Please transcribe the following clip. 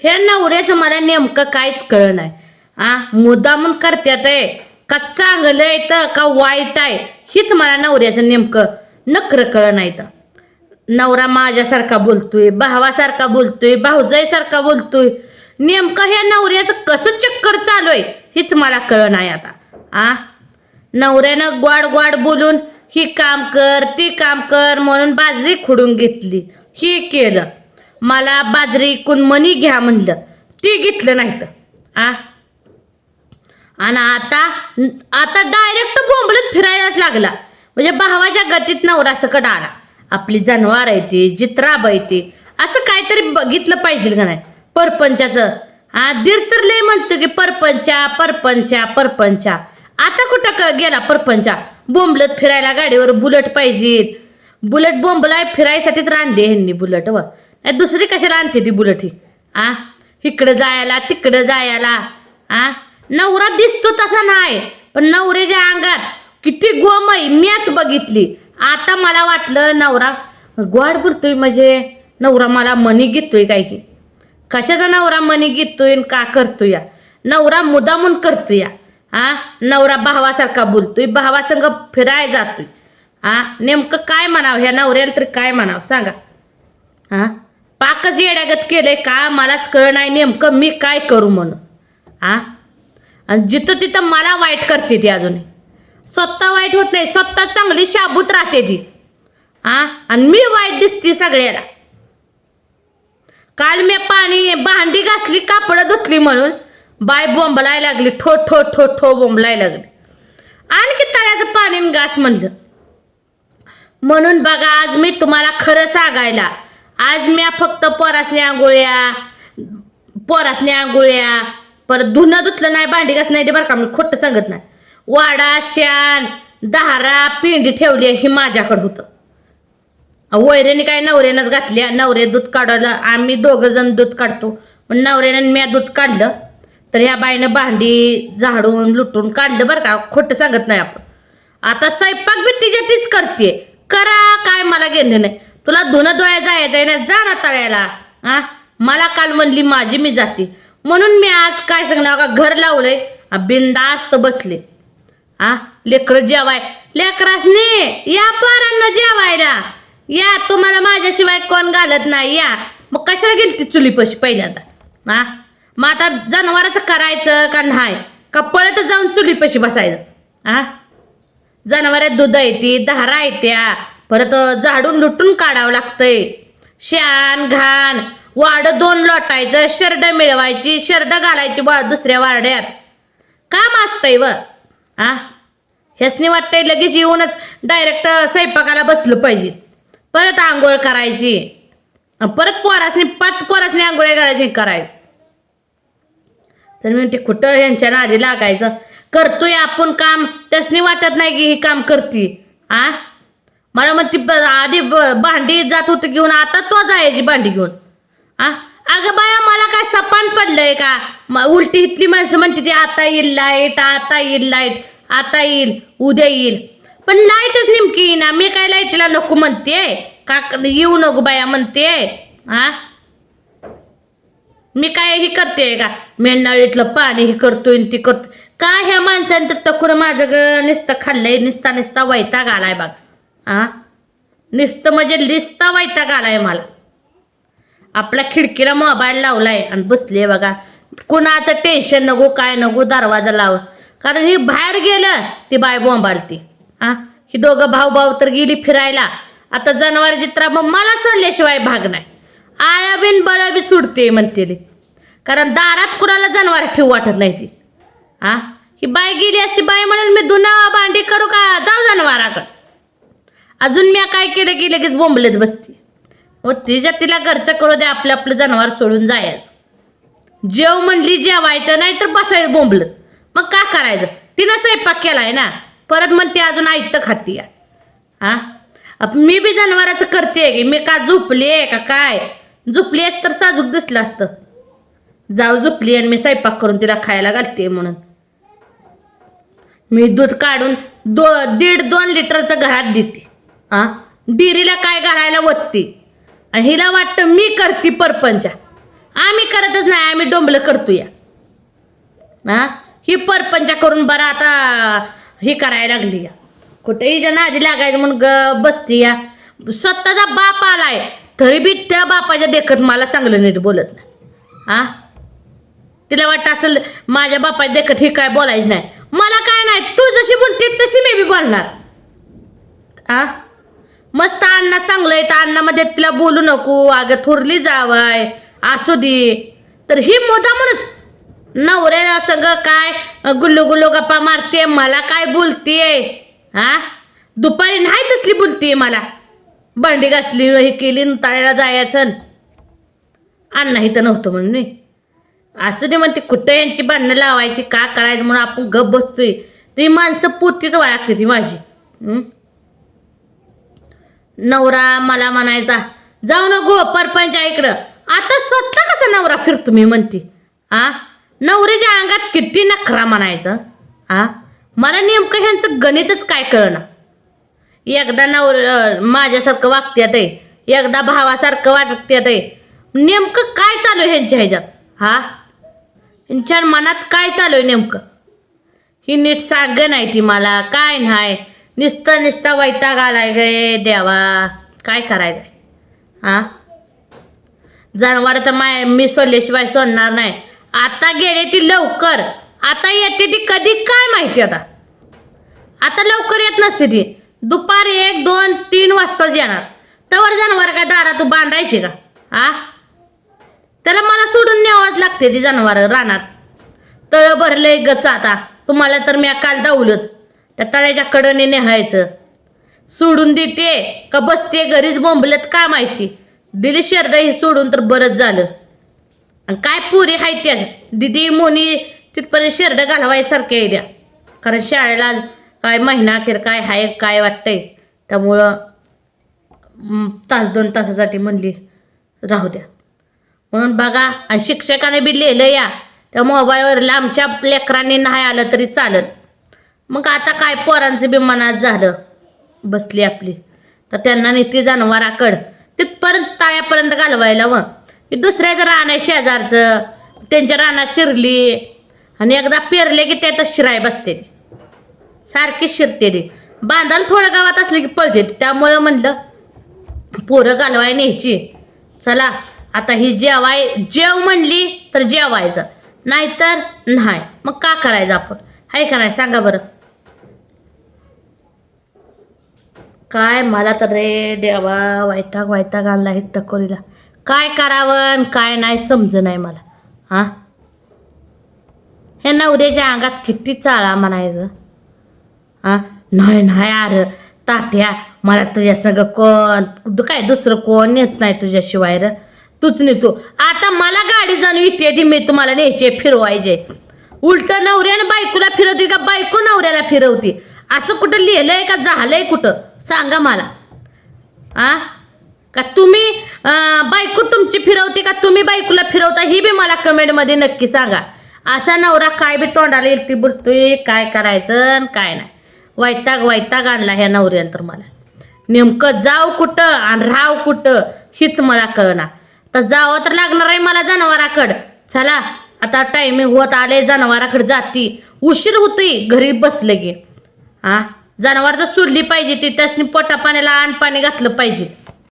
हे नवऱ्याचं मला नेमकं काहीच कळ नाही. आ मुद्दामून करत्यात आहे का चांगलं आहे तर का वाईट आहे? हीच मला नवऱ्याचं नेमकं नखरं कळ नाही तर नवरा माझ्यासारखा बोलतोय भावासारखा बोलतोय भाऊजाईसारखा बोलतोय. नेमकं ह्या नवऱ्याचं कसं चक्कर चालू आहे हीच मला कळ नाही आता. आ? नवऱ्यानं ग्वाड ग्वाड बोलून ही काम कर ती काम कर म्हणून बाजरी खुडून घेतली. ही केलं. मला बाजरी कुणमणी घ्या म्हणलं. ती घेतलं नाही तर आ? आणि आता आता डायरेक्ट बोंबलत फिरायलाच लागला. म्हणजे भावाच्या गतीत नवरा सकट आला. आपली जनावर आहे ती जित्राब आहे ती. असं काहीतरी बघितलं पाहिजे का नाही? परपंचाचं. हा दीर तर लय म्हणतो की परपंचा परपंचा परपंचा. आता कुठं क- गेला परपंचा? बोंबलत फिरायला गाडीवर बुलट पाहिजे. बुलट बोंबलाय फिरायसाठीच रांधली ह्यांनी बुलट व. नाही दुसरी कशाला आणते ती बुलट ही आ? इकडं जायला तिकडं जायला. आ? नवरा दिसतो तसा नाही पण नवऱ्याच्या अंगात किती गोमय मॅच बघितली. आता मला वाटलं नवरा गोड पुरतोय म्हणजे नवरा मला मनी घेतोय काय की? कशाचा नवरा मनी घेतोय आणि का करतोय? या नवरा मुदामून करतोय. या हा नवरा भावासारखा बोलतोय भावासंग फिराय जातोय. हा नेमकं काय म्हणावं? ह्या नवऱ्याला तरी काय म्हणावं? सांगा. हा पाकच येड्यागत केलंय का मलाच कळ नाही नेमकं मी काय करू म्हणून. आ? आणि जिथं तिथं मला वाईट करते ती अजूनही स्वतः वाईट होत नाही स्वतः चांगली शाबूत राहते ती. आ? आणि मी वाईट दिसते सगळ्याला. काल मी पाणी भांडी घासली कापडं धुतली म्हणून बाय बोंबलाय लागली ठो ठो ठो ठो बोंबलाय लागली. आणखी तळ्याचं पाणी घास म्हणलं. म्हणून बघा आज मी तुम्हाला खरं सांगायला आज मी फक्त पोरासने आंघोळ्या पोरासने आंघोळ्या. परत धुणं धुतलं नाही भांडी घास नाही ते बरं का मी खोटं सांगत नाही. वाडा शान दहारा पिंडी ठेवली ही माझ्याकडं होतं. वैरेने काय नवऱ्यानंच घातल्या नवरे दूध काढायला. आम्ही दोघं जण दूध काढतो. पण नवऱ्यानं मी दूध काढलं तर ह्या बाईनं भांडी झाडून लुटून काढलं बरं का खोटं सांगत नाही आपण. आता स्वयंपाक बी तिच्या तीच करते करा काय मला घेणं नाही. तुला धुणं धुवायला जायचं आहे ना जा ना तळ्याला. हा मला काल म्हणली माझी मी जाते. म्हणून मी आज काय सांगणार? का घर लावलंय. बिंदास्त बसले. हा लेकरं जेवाय. लेकरासने या पोरांना जेवायला. या तुम्हाला माझ्याशिवाय कोण घालत नाही या. मग कशाला गेली ती चुलीपाशी पहिल्यांदा? हा मग आता जनावराचं करायचं का नाही? का पळत जाऊन चुलीपाशी बसायचं? हा जनावरात दूध येते धारा येत्या परत झाडून लुटून काढावं लागतंय. शान घाण वाड दोन लोटायचं शर्ड मिळवायची शर्ड घालायची वा दुसऱ्या वाड्यात काम असतंय व. आ? ह्यासनी वाटतंय लगेच येऊनच डायरेक्ट स्वयंपाकाला बसलं पाहिजे. परत आंघोळ करायची. परत पोरासनी पाच पोरासनी आंघोळ्या करायची कराय. तर मी म्हणते कुठं ह्यांच्या नादी लागायचं? करतोय आपण काम. त्यासनी वाटत नाही की ही काम करते. आ? मला मग ब- आधी ब- भांडी जात होती घेऊन आता तो जायची भांडी घेऊन. आ? अगं बाया मला काय सपान पडलंय का? उलटी इथली माणसं म्हणते ती आता येईल लाइट आता येईल लाइट आता येईल उद्या येईल. पण लाईटच नेमकी येईना. मी काय लाईटीला नको म्हणते? का येऊ नको बाया म्हणते? हा मी काय ही करते का? मेंढाळीतलं पाणी ही करतोय आणि ती करतो का ह्या माणसाने तर टकुर माझं ग नुसतं खाल्लंय निसता निसता वैताग आलाय बाग आ? निस्तं म्हणजे लिस्ता वैताग आलाय मला. आपल्या खिडकीला मोबाईल लावलाय आणि बसले बघा. कुणाचं टेन्शन नको काय नको दरवाजा लाव. कारण ही बाहेर गेलं ती बाय बोंबालती. हा ही दोघं भाऊ भाऊ तर गेली फिरायला. आता जनावर चित्रा मग मला सोडल्याशिवाय भाग नाही. आया बिन बळ बी सुटते म्हणते ती. कारण दारात कुणाला जनावर ठेवू वाटत नाही ती. हा ही बाय गेली असती बाय म्हणेल मी दुना भांडी करू का? जाऊ जनावराकडं. अजून मी काय केलं की लगेच बोंबलेत बसते. व तिच्या तिला घरचं करू दे आपलं आपलं जनावर सोडून जायला जेव म्हणली जेवायचं नाही तर बसायचं बोंबलत. मग का करायचं? तिनं स्वयंपाक केलाय ना. परत म्हणते अजून ऐकतं खाती या. हा? मी बी जनावराचं करते की मी का झोपली का काय? झोपली असत तर साजूक दिसलं असतं. जाऊ झोपली आणि मी स्वयंपाक करून तिला खायला घालते म्हणून. मी दूध काढून दो दीड दोन लिटरचं घरात देते. आ डिरीला काय घालायला वत्ती? आणि हिला वाटतं मी करते परपंचा. आम्ही करतच नाही आम्ही डोंबलं करतो या हा? ही परपंचा करून बरं आता ही करायला लागली या. कुठे हिच्या नादी लागायचं म्हणून ग बसती या. स्वतःचा बाप आलाय तरी बी त्या बापाच्या देखत मला चांगलं नीट बोलत नाही. हा? तिला वाटतं असेल माझ्या बापाच्या देखत ही काय बोलायचं नाही. मला काय नाही तू जशी बोलते तशी मी बी बोलणार. आ मस्त अण्णा चांगलं आहे तर अण्णामध्ये तिला बोलू नको. अगं थोरली जावाय. असू दे. तर ही मोजा म्हणूनच नवऱ्याला सगळं काय गुल्लू गुल्लू गप्पा मारते मला काय बोलते हा? दुपारी नाही तसली बोलते मला. भांडी घासली हे केली न तळ्याला जायचं अण्णा इथं नव्हतं म्हणून मी. असू दे म्हणते कुठं यांची भांडणं लावायची का करायचं म्हणून आपण गप बसतोय. ती माणसं पोतीच वाळगते ती माझी. नवरा मला म्हणायचा जाऊ नको परपंचा इकडं. आता स्वतः कसा नवरा फिरतो? मी म्हणते. आ? नवऱ्याच्या अंगात किती नखरा म्हणायचं? आ? मला नेमकं ह्यांचं गणितच काय कळणार एकदा नवर माझ्यासारखं वागत्यात आहे. एकदा भावासारखं वाटत्यात आहे. नेमकं काय चालू आहे ह्यांच्या ह्याच्यात? हा ह्यांच्या मनात काय चालू आहे नेमकं? ही नीट सांग नाही ती मला. काय नाही. निसता निसता वैताग आलाय गे देवा. काय करायचं हा? जनावर तर माय मी सोडल्याशिवाय सोडणार नाही. आता गेले ती लवकर. आता येते ती कधी काय माहिती आता? आता लवकर येत नसते ती. दुपारी एक दोन तीन वाजताच येणार. तवर जनावर काय दारा तू बांधायची का? हा? त्याला मला सोडून न्यावंच लागते ती जनावर रानात. तळ भरलंय गच आता. तुम्हाला तर मी काल दावलंच त्या तळ्याच्या कडने न्याहायचं. सोडून देते का बसते घरीच बोंबलत का माहिती? दिली शर्द ही सोडून तर बरंच झालं. आणि काय पुरी हाय त्याच दिदी मोनी तिथपर्यंत शेरडं घालवायसारखे आहे द्या कारण शाळेला आज काय महिना अखेर काय हाय काय वाटतंय? त्यामुळं तास दोन तासासाठी म्हणली राहू द्या. म्हणून बघा आणि शिक्षकाने बी लिहिलं या. त्या मोबाईलवर लांबच्या लेकरांनी नाही आलं तरी चालत मग आता काय पोरांचं बी मनात झालं? बसली आपली. तर त्यांना नीती जनावराकड तिथपर्यंत ताळ्यापर्यंत घालवायला व. दुसऱ्याचं रान आहे शेजारचं. त्यांच्या रानात शिरली. आणि एकदा पेरले की त्यातच शिराय बसते. सारखी शिरते ती. बांधाल थोडं गावात असले की पळते त्यामुळं म्हणलं पोरं घालवाय न्यायची. चला आता ही जेवाय जेव म्हणली तर जेवायचं. नाहीतर नाही. मग का करायचं आपण? आहे का नाही? सांगा बरं. काय मला तर रे देवा वैताग वैताग आणला हे टकोरीला. काय करावं आणि काय नाही समज नाही मला. हा? हे नवऱ्याच्या अंगात किती चाळा म्हणायचं? हा? नाही नाही अरे तात्या मला तुझ्या सगळं कोण काय दुसरं कोण नेत नाही तुझ्याशिवाय र? तूच नेतो आता मला गाडी जाणू इथे ती मी तुम्हाला न्यायचे फिरवायचे. उलट नवऱ्यानं बायकोला फिरवते का बायको नवऱ्याला फिरवते? असं कुठं लिहिलंय का झालंय कुठं? सांगा मला. आ? का तुम्ही बायको तुमची फिरवते का? तुम्ही बायकोला फिरवता ही बी मला कमेंटमध्ये नक्की सांगा. असा नवरा काय बी तोंडाला येईल ती बोलतोय काय करायचं आणि काय नाही. वैताग वैताग आणला ह्या नवऱ्यानंतर मला. नेमकं जाऊ कुठं आणि राव कुठं हीच मला कळणार तर जावं तर लागणार आहे मला जनावराकडं. चला आता टायमिंग होत आले जनावराकडे जाती. उशीर होतोय घरी बसले गे हा जनावर जर सोडली पाहिजे ती त्यासनी पोटा पाण्याला अन्न पाणी घातलं पाहिजे.